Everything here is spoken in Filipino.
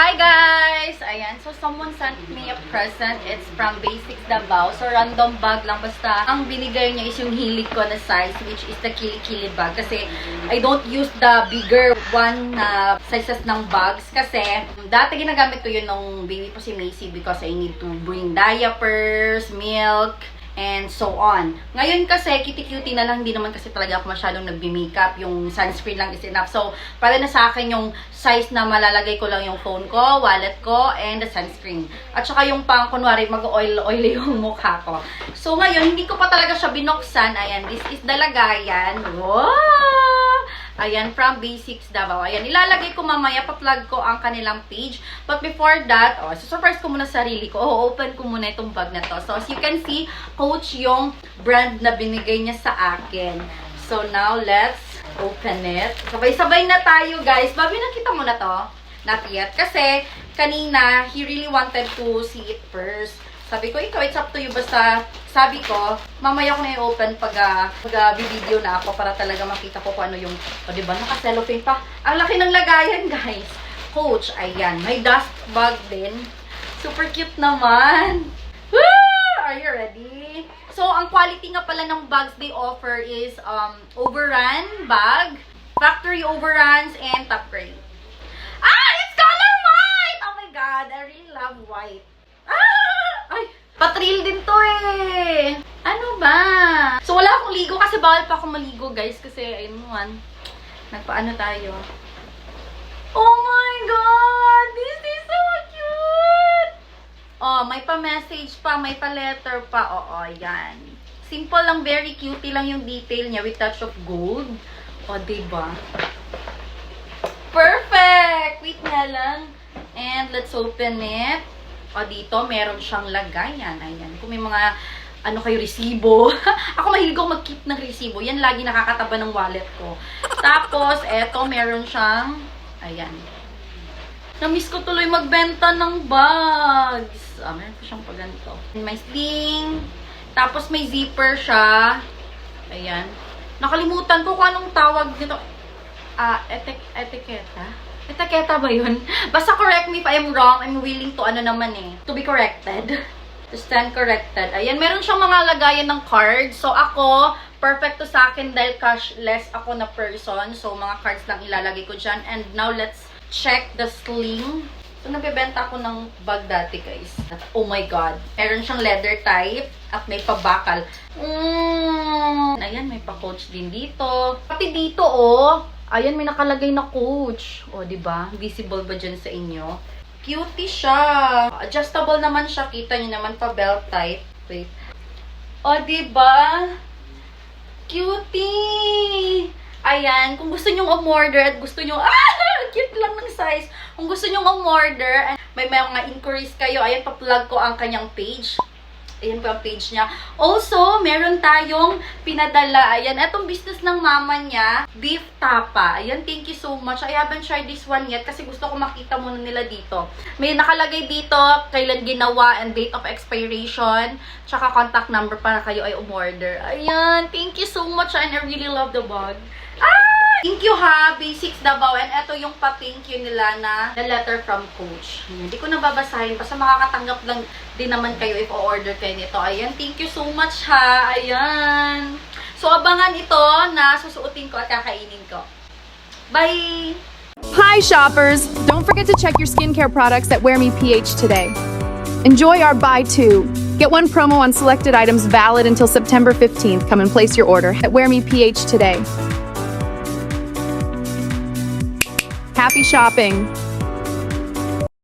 Hi guys! Ayan, so someone sent me a present. It's from Basics Davao. So random bag lang. Basta ang binigay niya is yung hilig ko na size which is the Kili-Kili bag. Kasi I don't use the bigger one na sizes ng bags. Kasi dati ginagamit ko yun nung baby pa si Macy because I need to bring diapers, milk, and so on. Ngayon kasi, kitty-cutie na lang, hindi naman kasi talaga ako masyadong nagbi-makeup. Yung sunscreen lang is enough. So, para na sa akin yung size na malalagay ko lang yung phone ko, wallet ko, and the sunscreen. At saka yung pang, kunwari, mag-oil-oil yung mukha ko. So, ngayon, hindi ko pa talaga siya binuksan. Ayan, this is the lagayan. Wow! Ayan, from Basics Davao. Ayan, ilalagay ko mamaya, pa-plug ko ang kanilang page. But before that, oh, surprise ko muna sarili ko. Oh, open ko muna itong bag na to. So, as you can see, Coach yung brand na binigay niya sa akin. So, now, let's open it. Sabay-sabay na tayo, guys. Babi, nakita mo na to? Not yet. Kasi, kanina, he really wanted to see it first. Sabi ko, ikaw, it's up to you. Basta, sabi ko, mamaya ko na i-open pag, uh, pag uh, video na ako para talaga makita ko kung ano yung, o diba, naka-cellophane pa. Ang laki ng lagayan, guys. Coach, ayan. May dust bag din. Super cute naman. Woo! Are you ready? So, ang quality nga pala ng bags they offer is um, overrun bag, factory overruns, and top grade. Ah! It's color white! Oh my god, I really love white. Ah! Ay, patril din to eh. Ano ba? So, wala akong ligo kasi bawal pa akong maligo, guys. Kasi, ayun mo. Nagpaano tayo. Oh my god! This is so cute! Oh, may pa-message pa, may pa-letter pa. Oo, yan. Simple lang, very cutie lang yung detail niya with touch of gold. O, diba? Perfect! Wait nga lang. And let's open it. O, dito, meron siyang lagayan. Ayan. Kung may mga, ano kayo, resibo. Ako mahilig ako mag-keep ng resibo. Yan lagi nakakataba ng wallet ko. Tapos, eto, meron siyang, ayan. Na-miss ko tuloy magbenta ng bags. Ah, meron pa siyang paganto. May sling. Tapos may zipper siya. Ayan. Nakalimutan ko kung anong tawag nito. Ah, etik etiketa? Etiketa ba yun? Basta correct me if I'm wrong. I'm willing to ano naman eh. To be corrected. To stand corrected. Ayan, meron siyang mga lagayan ng cards. So ako, perfect to sa akin dahil cashless ako na person. So mga cards lang ilalagay ko dyan. And now let's check the sling. So, nagbebenta ako ng bag dati, guys. Oh my God. Meron siyang leather type at may pabakal. Mm. Ayan, may pa-coach din dito. Pati dito, oh. Ayan, may nakalagay na coach. O, oh, ba? Visible ba dyan sa inyo? Cutie siya. Adjustable naman siya. Kita niyo naman pa belt type. Wait. O, oh, di ba? Cutie! Ayan, kung gusto nyong umorder at gusto nyong, ah, cute lang ng size. Kung gusto nyong umorder, may mga inquiries kayo, ayan, pa-plug ko ang kanyang page. Ayan po ang page niya. Also, meron tayong pinadala. Ayan, etong business ng mama niya, Beef Tapa. Ayan, thank you so much. I haven't tried this one yet kasi gusto ko makita muna nila dito. May nakalagay dito, kailan ginawa and date of expiration, tsaka contact number para kayo ay umorder. Ayan, thank you so much and I really love the bag. Ah! Thank you ha, Basics Davao. And ito yung pa-thank you nila na, na letter from coach. Hindi ko nababasahin. Basta makakatanggap lang din naman kayo if o-order kayo nito. Ayan, thank you so much ha. Ayan. So, abangan ito na susuotin ko at kakainin ko. Bye! Hi, shoppers! Don't forget to check your skincare products at Wear Me PH today. Enjoy our buy two. Get one promo on selected items valid until September 15th. Come and place your order at Wear Me PH today. Happy shopping!